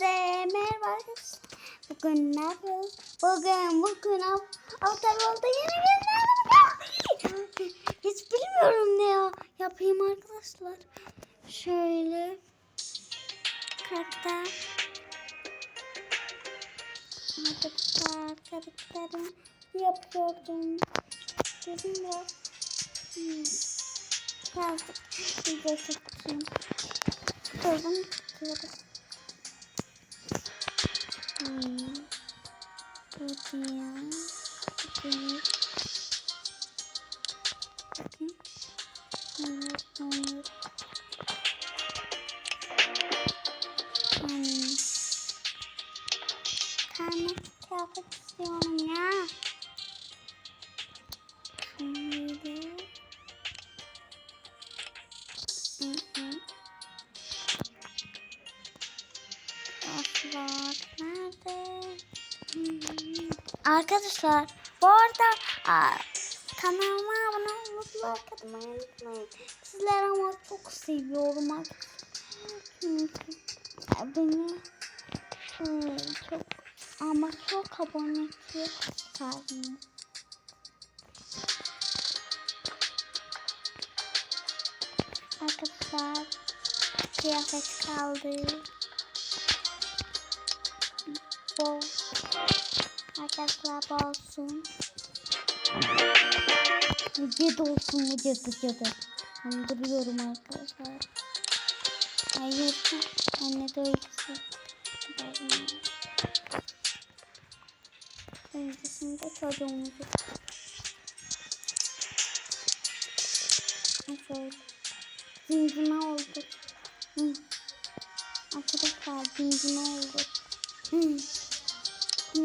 Merhaba arkadaşlar. Bugün ne yapıyoruz? Bugün bugün av, Avustralya'da yeni günler Hiç bilmiyorum ne ya. Yapayım arkadaşlar. Şöyle karakter karakter karakterim yapıyordum. Gözüm biraz hmm. birazcık video çekeceğim. Tutalım. Hmm. Hadi ya. Hadi. Bakayım. Evet, evet. Hmm. Tane kıyafet istiyorum ya. Şöyle. Hı. Arkadaşlar bu arada aa, kanalıma abone olmayı unutmayın. Sizleri ama çok seviyorum beni hmm, çok ama çok abone istiyorum. Arkadaşlar kıyafet kaldı. Bol. Arkadaşlar bol olsun. Vücut olsun vücut vücut. Andırıyorum arkadaşlar. Hayır. Anne de öylesi. Öncesinde çocuğumuzu. Şöyle. Zincime oldu. Hı. Arkadaşlar zincime oldu. Hı.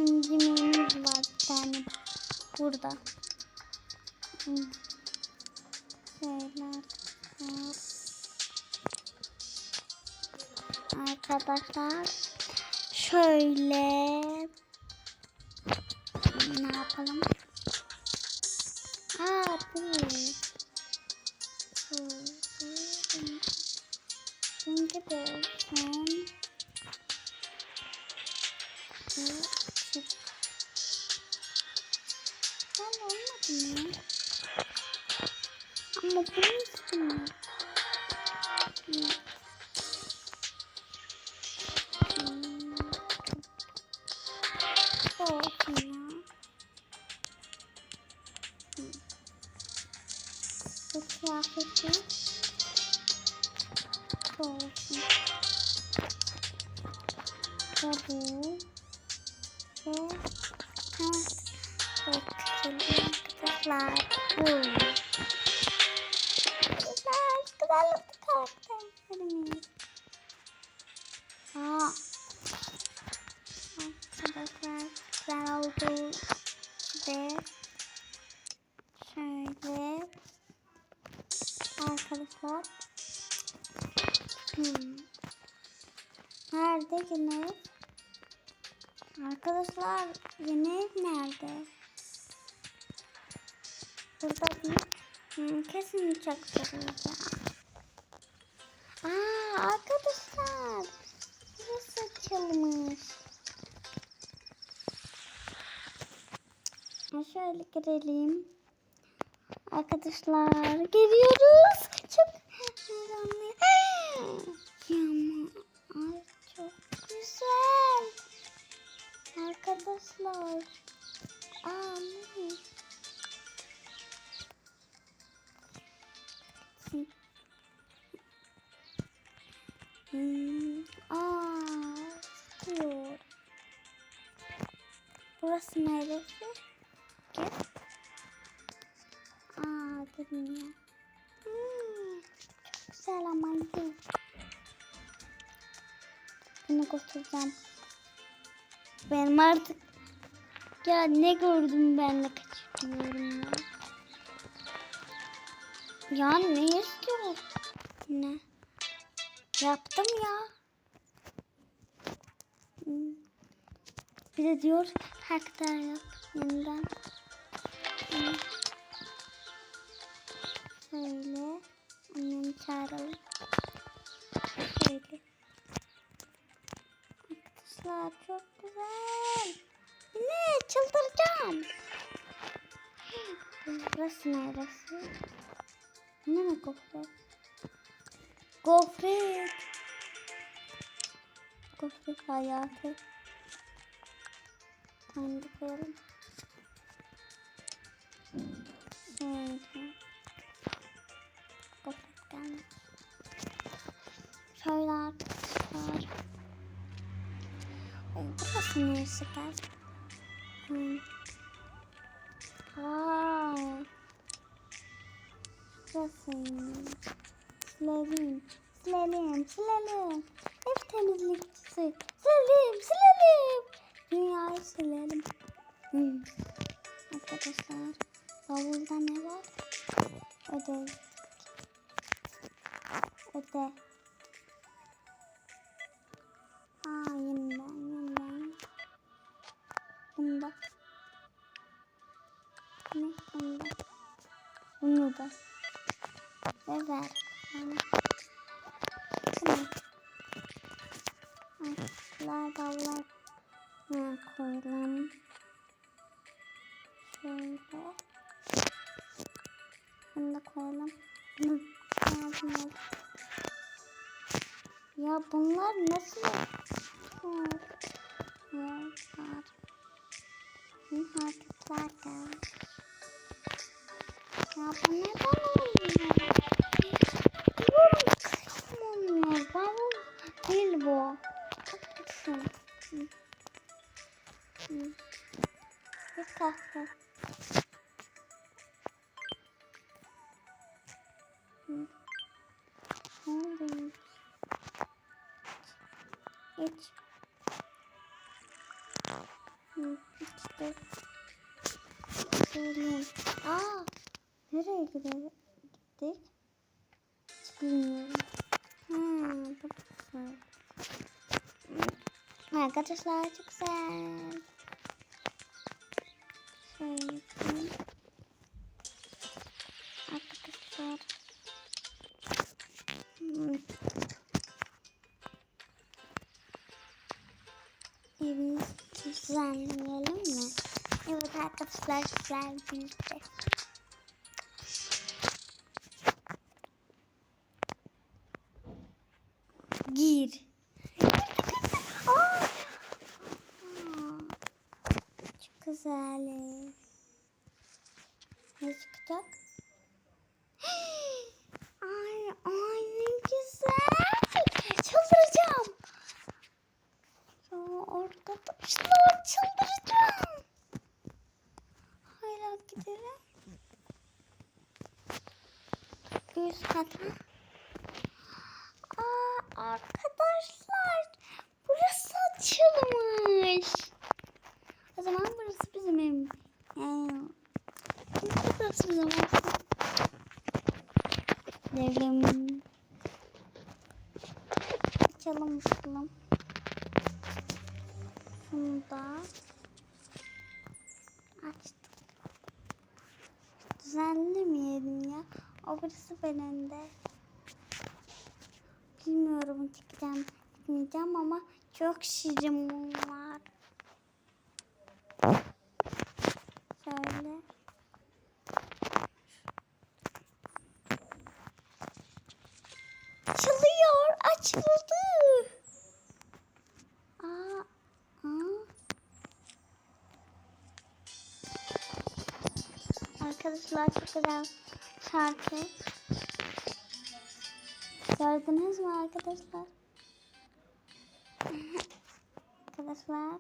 Zincimimiz var bir tane. Burada. Şöyle arkadaşlar. Şöyle. Ne yapalım? Aa bu. Şimdi. Bu. Kıyafeti olsun. Ve bu. Ve arkadaşlar bu. Arkadaşlar. Hmm. Nerede yine? Arkadaşlar yeni nerede? Burada bir hmm, kesin çaktırılacak. Aa arkadaşlar burası açılmış. Şöyle girelim. Arkadaşlar geliyoruz. Çok çok güzel. Arkadaşlar. Ne? Hmm. Aa. Burası neresi? Götüreceğim. Benim artık ya ne gördüm ben de kaçırıyorum ya. Ya ne istiyor? Ne? Yaptım ya. Bir de diyor karakter yap yeniden. Şöyle. Annemi çağıralım. Şöyle. Arkadaşlar çok güzel. Ne çıldıracağım. Burası neresi? Ne mi gofret? Gofret. Gofret hayatı. Tamam koyalım. Neresi gel? Hmm. Wow. Burasıymış. Silelim. Silelim. Silelim. Ev temizlikçisi. Silelim. Silelim. Dünyayı silelim. Hmm. Arkadaşlar. Bavulda ne var? Ödev. Öde. Davlar. Ne koyalım? Şöyle. Bunu da koyalım. Ya bunlar nasıl? Var. Var. Hı, Artıklar da. Ya bu neden olmuyor? Çıkım olmuyor. Bavul değil bu. Haklısın. Hı. Hı. Bir kahve. Hı. Ne oluyor? İç. Hı, içti. Söyleyeyim. Aa, nereye gidelim? Hı. Arkadaşlar çok güzel. Arkadaşlar. Hı. Evimizi düzenleyelim mi? Evet arkadaşlar güzel birlikte. Gir. Aa! Aa, Çok güzel. Ne çıkacak? Ay, ay ne güzel. Çıldıracağım. Ya arkadaşlar çıldıracağım. Hala gidelim. Yüz kata. Aa, arkadaşlar burası açılmış. O zaman burası bizim evimiz. Yani, burası bizim olsun. Gidelim. Açalım bakalım. Şunu da açtık. Düzenlemeyelim ya. O burası benim de. Bilmiyorum çıkacağım gitmeyeceğim ama çok şirin bunlar. Şöyle. Açıldı. Aa, aa. Arkadaşlar çok güzel şarkı. Gördünüz mü arkadaşlar? arkadaşlar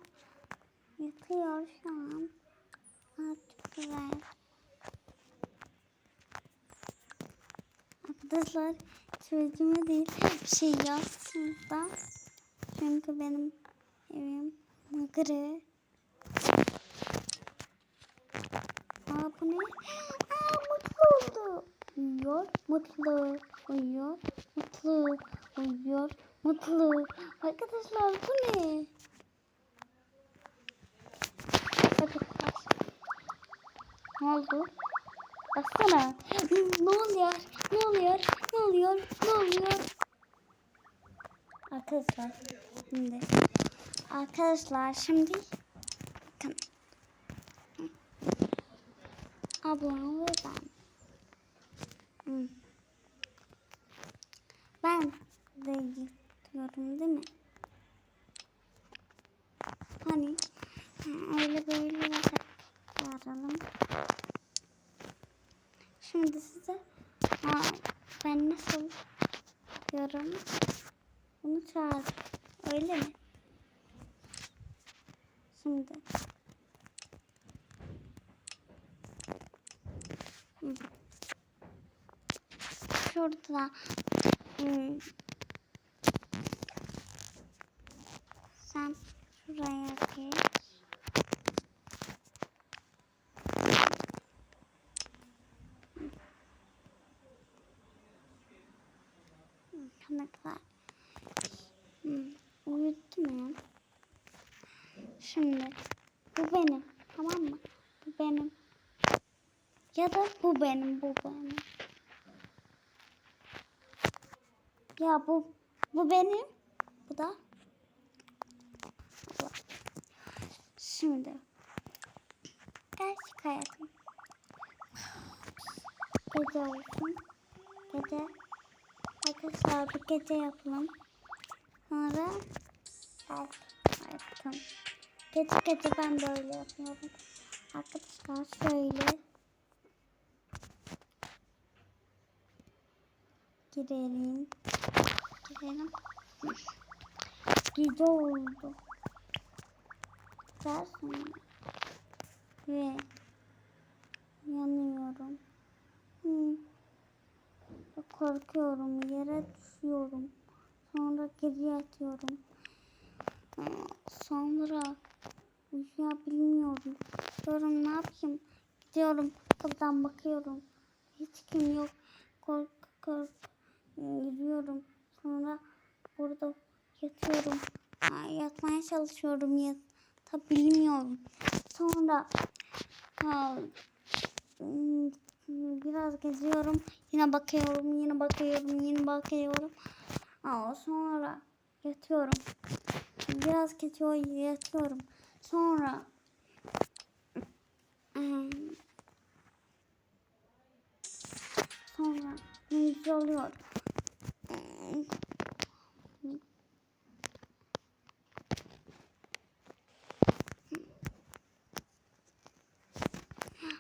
yıkıyor şu an. Aa, çok güzel. Arkadaşlar sözümü değil şey yazsın da. Çünkü benim evim gri. Aa bu ne? Aa mutlu oldu. Uyuyor, mutlu, uyuyor, mutlu, uyuyor, mutlu. Arkadaşlar bu ne? Çocuklar. Ne oldu? Baksana. Ne oluyor? Ne oluyor? Ne oluyor? Ne oluyor? Arkadaşlar şimdi Arkadaşlar şimdi bakın. Ablam ve ben. Ben de yırtıyorum değil mi? Hani ha, öyle böyle yapalım. Şimdi size ha, ben nasıl yapıyorum? Bunu çağır. Öyle mi? Şimdi. Şurada. Sen şuraya geç. Ne kadar? Hmm, uyuttum ya. Şimdi bu benim tamam mı? Bu benim. Ya da bu benim bu benim. Ya bu bu benim. Bu da. Bu. Şimdi. Gerçek hayatım. Gece olsun. Gece. Arkadaşlar bir gece yapalım. Sonra gerçek hayatım. Gece gece ben böyle yapıyorum. Arkadaşlar şöyle. Girelim. Girelim. Gece oldu. Sonra. Ve yanıyorum. Hı. Korkuyorum. Yere düşüyorum. Sonra geri yatıyorum. Ee, Sonra uyuyabilmiyorum. Diyorum ne yapayım? Gidiyorum kapıdan bakıyorum. Hiç kim yok. Kork kork yürüyorum. Sonra burada yatıyorum. Ha, Yatmaya çalışıyorum. Yatabilmiyorum. Sonra ha, biraz geziyorum. Yine bakıyorum. Yine bakıyorum. Yine bakıyorum. Aa, sonra yatıyorum. Biraz geçiyor yatıyorum. Sonra hmm, sonra gündüz oluyor.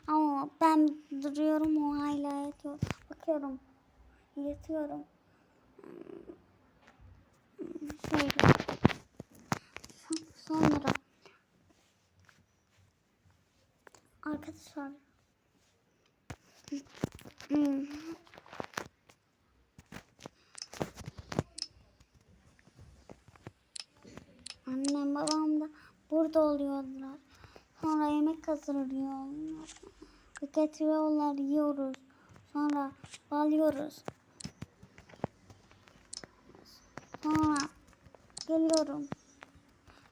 Ama ben duruyorum o hala yatıyor. Bakıyorum. Yatıyorum. Hmm, Şöyle. Sonra arkadaşlar. Annem babam da burada oluyorlar. Sonra yemek hazırlıyorlar. Getiriyorlar yiyoruz. Sonra balıyoruz. Sonra geliyorum.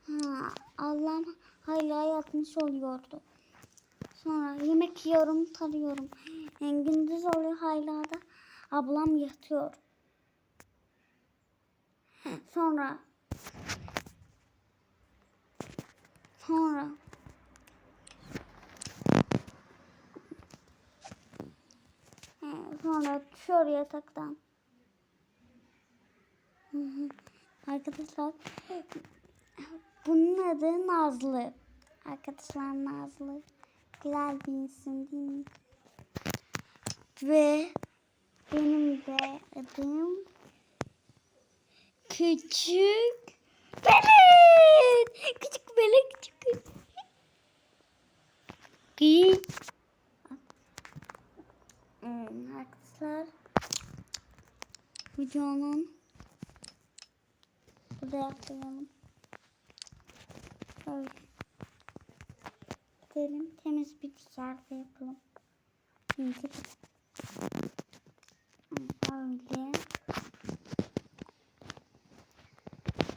Ha, Allah'ım hala yatmış oluyordu. Sonra yemek yiyorum, tarıyorum. Yani gündüz oluyor hala da ablam yatıyor. Sonra sonra sonra düşüyor yataktan. Arkadaşlar bunun adı Nazlı. Arkadaşlar Nazlı. Güzel bir isim değil mi? Ve benim de adım Küçük Belet. Küçük Belet küçük. Küçük. Hmm, arkadaşlar videonun buraya koyalım. Şöyle. Gidelim temiz bir dışarıda yapalım. Şimdi böyle.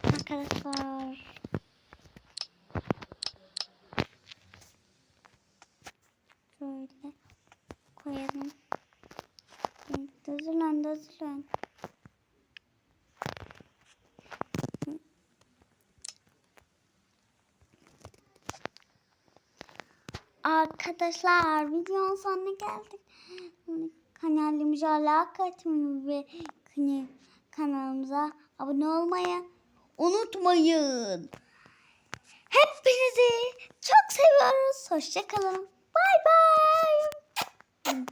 Arkadaşlar. Şöyle koyalım. Dözülen dözülen. Arkadaşlar videonun sonuna geldik. Kanalımıza like atmayı ve kani- kanalımıza abone olmayı unutmayın. Hepinizi çok seviyoruz. Hoşçakalın. Bay bay.